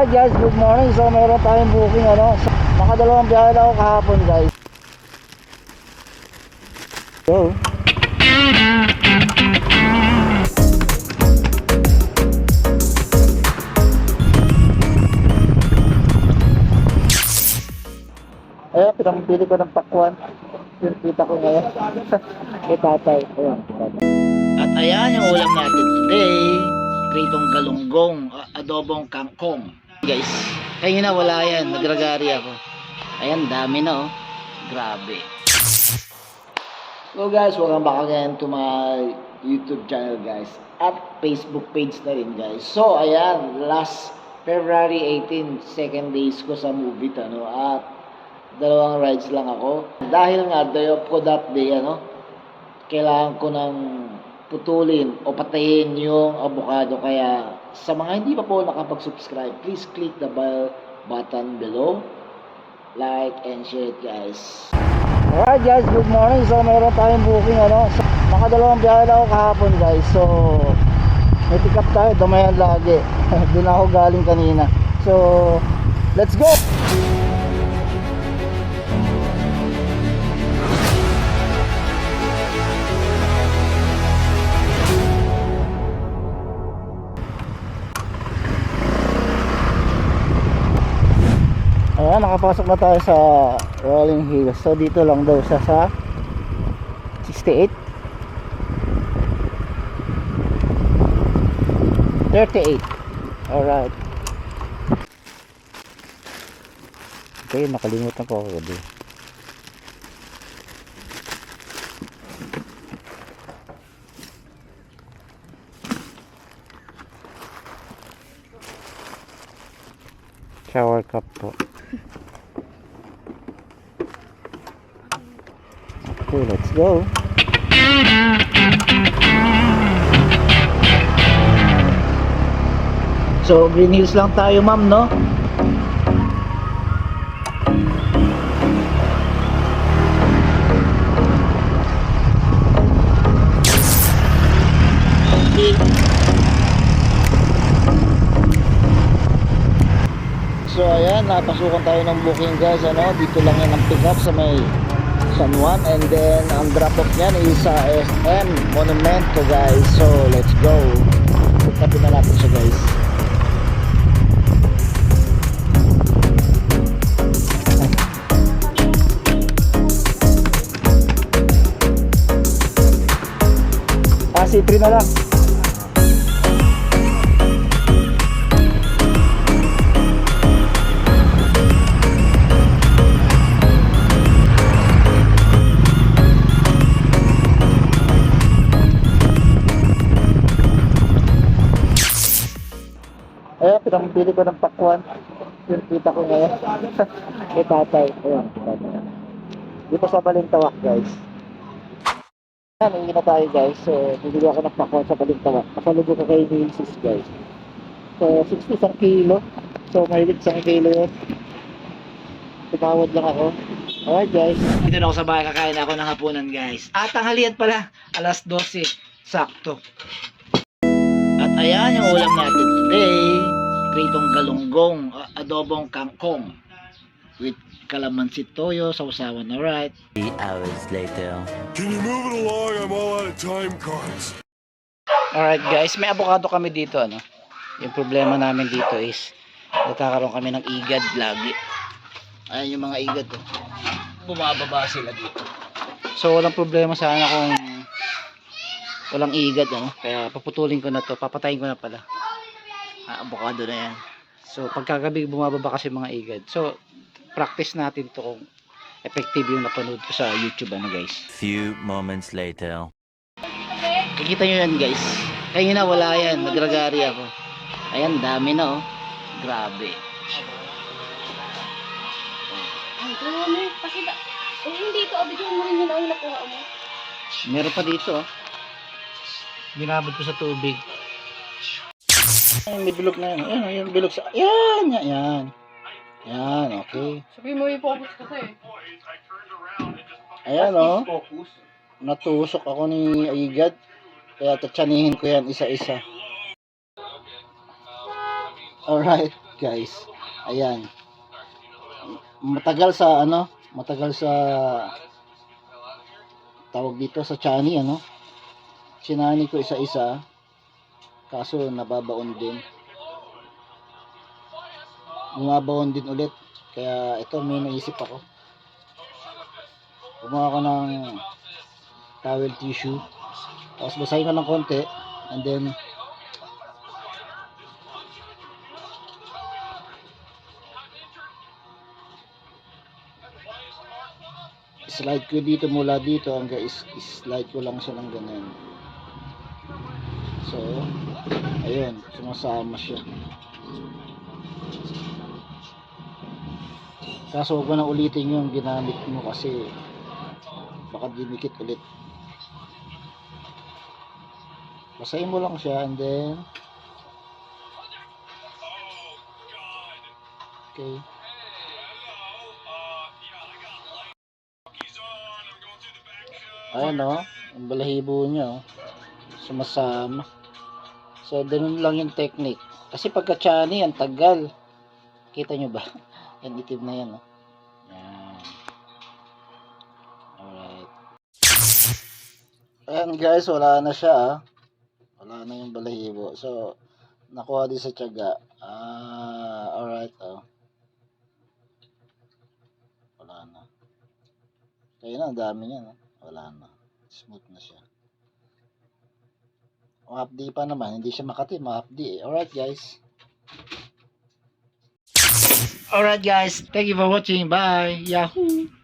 Alright guys, good morning. So meron tayong booking ano. So, Nakadalawang biyahe na ako kahapon guys. So, Ayan, pinamipili ko ng pakwan. Yung kita ko ngayon. Kay tatay. Ayan, tatay. At ayan yung ulam natin today. Pritong galunggong, adobong kangkong. Guys, kayo na wala yan. Nagragari ako. Ayan, dami na oh. Grabe. So guys, welcome back again to my YouTube channel guys. At Facebook page na rin guys. So ayan, last February 18, second days ko sa movie to, no? At dalawang rides lang ako. Dahil nga, day off ko that day, ano? kailangan ko ng putulin o patayin yung avocado. Kaya sa mga hindi pa po nakapag-subscribe, please click the bell button below. Like and share it guys. Alright guys, good morning. So meron tayong booking ano. So, nakadalawang biyahe na ako kahapon guys. So may pick up tayo, damayan lagi. Doon ako galing kanina. So let's go! Ayan, nakapasok na tayo sa Rolling Hills. So dito lang daw siya sa 68 38 Alright. Okay, nakalimutan ko ako doon Shower cup po Okay, let's go. So Green Hills lang tayo ma'am no? Napasukan tayo ng booking guys, ano, dito lang yan ang pick up sa may San Juan and then ang drop off niyan is sa SM Monumento guys. So let's go. Pick upin na natin siya guys. Ah, C3 na lang. Ayan, pinamipili ko ng pakwan. Yung kita ko ngayon. Kay tatay. Ayan, tatay. Dito sa Balintawak, guys. Ayan, uwi na tayo, guys. So, bibili ako ng pakwan sa Balintawak. Pasalubo ko kay Macy's, guys. So, 60 isang kilo. So, mahilig isang kilo yun. Tumawad lang ako. Alright, guys. Dito na ako sa bahay kakain ako ng hapunan guys. At tanghalian pala, alas 12. Sakto. At ayan yung ulam natin today. Pritong galunggong, adobong kangkong. With calamansi toyo, sausawan na right. Three hours later. Can you move it along? I'm all out of time cards. Alright guys, may avocado kami dito ano. Yung problema namin dito is nagkakaroon kami ng igad lagi. Ayan yung mga igad oh. Bumababa sila dito. So walang problema sana kung walang igad ano. Kaya paputulin ko na to, papatayin ko na pala. Ah, avocado na yan. So pagkagabi bumababa kasi mga igad. So practice natin to kung effective yung napanood ko sa YouTube ano guys. Few moments later. Kikita nyo yan guys. Kayo na wala yan. Nagragari ako. Ayan, dami na oh. Grabe. Ay, grabe. Kasi ba, eh, hindi ito, abigyan mo rin yun ang nakuha mo. Meron pa dito oh. Binabad ko sa tubig. Ay, may bilog na yan. Ayan, ayan, bilog sa... Ayan, yan, yan. Yan, okay. Sabi mo yung focus kasi. Ayan, oh. Natusok ako ni Igad. Kaya tatsanihin ko yan isa-isa. Alright. guys. Ayan. Matagal sa ano, matagal sa tawag dito sa chani ano. Sinani ko isa-isa. Kaso nababaon din. Bumabaon din ulit. Kaya ito may naisip ako. Gumawa ko ng towel tissue. Tapos basahin ko ng konti. And then slide ko dito mula dito hanggang is, slide ko lang siya ng ganun. So, ayun, sumasama siya. Kaso huwag mo na ulitin yung ginamit mo kasi baka dinikit ulit. Basahin mo lang siya and then Okay. Ayan o, ang balahibo niya o. Sumasama. So, ganun lang yung technique. Kasi pagka chani, ang tagal. Kita nyo ba? Yan itim na yan o. Yan. Alright. Ayan guys, wala na siya ah. Wala na yung balahibo. So, nakuha din sa tiyaga. Ah, alright oh. Wala na. Kaya na, dami niya no? Wala na. Smooth na siya. Mahapdi pa naman. Hindi siya makati. Mahapdi eh. Alright guys. Alright guys. Thank you for watching. Bye. Yahoo.